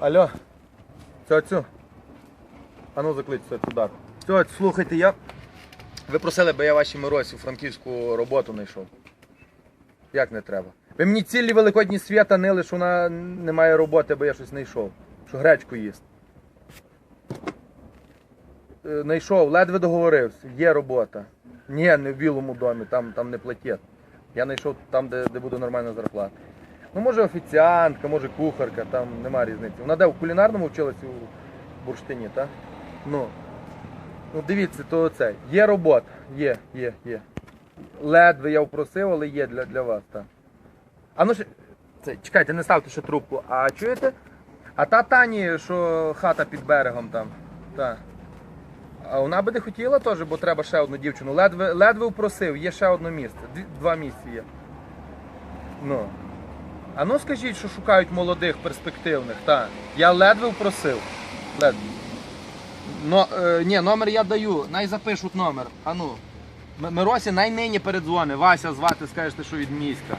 Алло, цьоцю. А ну заклич це туди. Цьоць, слухайте, я. Ви просили, би я вашій Миросі франківську роботу знайшов. Як не треба? Ви мені цілі великодні свята нили, що вона не має роботи, бо я щось знайшов. Що гречку їсть. Е, Знайшов, ледве договорився, є робота. Ні, не в білому домі, там, там не платять. Я знайшов там, де, де буде нормальна зарплата. Ну, може офіціантка, може кухарка, там нема різниці. Вона де в кулінарному вчилась у бурштині, так? Ну. Ну дивіться, то це. Є робота. Є, є, є. Ледве я впросив, але є для, для вас, так. А ну ще. Це, чекайте, не ставте ще трубку. А чуєте? А та Тані, що хата під берегом там. Та. А вона би не хотіла теж, бо треба ще одну дівчину. Ледве, ледве впросив, є ще одне місце. Два місця є. Ну. А ну скажіть, що шукають молодих, перспективних, так. Я ледве впросив. Ледве. Но, е, ні, номер я даю, най запишуть номер. А ну. М- Миросі найнині передзвони. Вася звати, скажете, що від міська.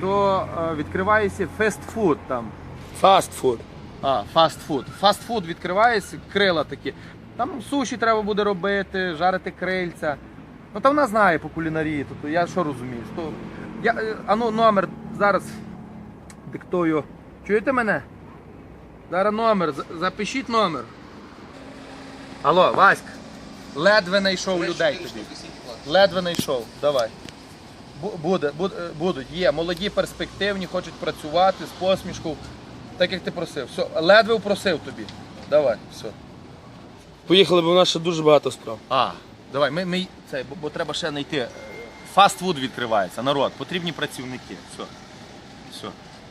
То е, відкривається фестфуд там. Фастфуд. А, фастфуд. Фастфуд відкривається, крила такі. Там суші треба буде робити, жарити крильця. Ну та вона знає по кулінарії, тобто я що розумію. То, я, е, а ну номер зараз диктую. Чуєте мене? Зараз номер, запишіть номер. Алло, Васька. Ледве знайшов людей тобі. Ледве знайшов. Давай. Буде, буде, е, будуть, є. Молоді, перспективні, хочуть працювати з посмішкою. Так як ти просив. Все, ледве просив тобі. Давай, все. Поїхали, бо в нас ще дуже багато справ. А, давай, ми, ми це, бо, бо треба ще знайти. Фастфуд відкривається, народ, потрібні працівники. Все. Все.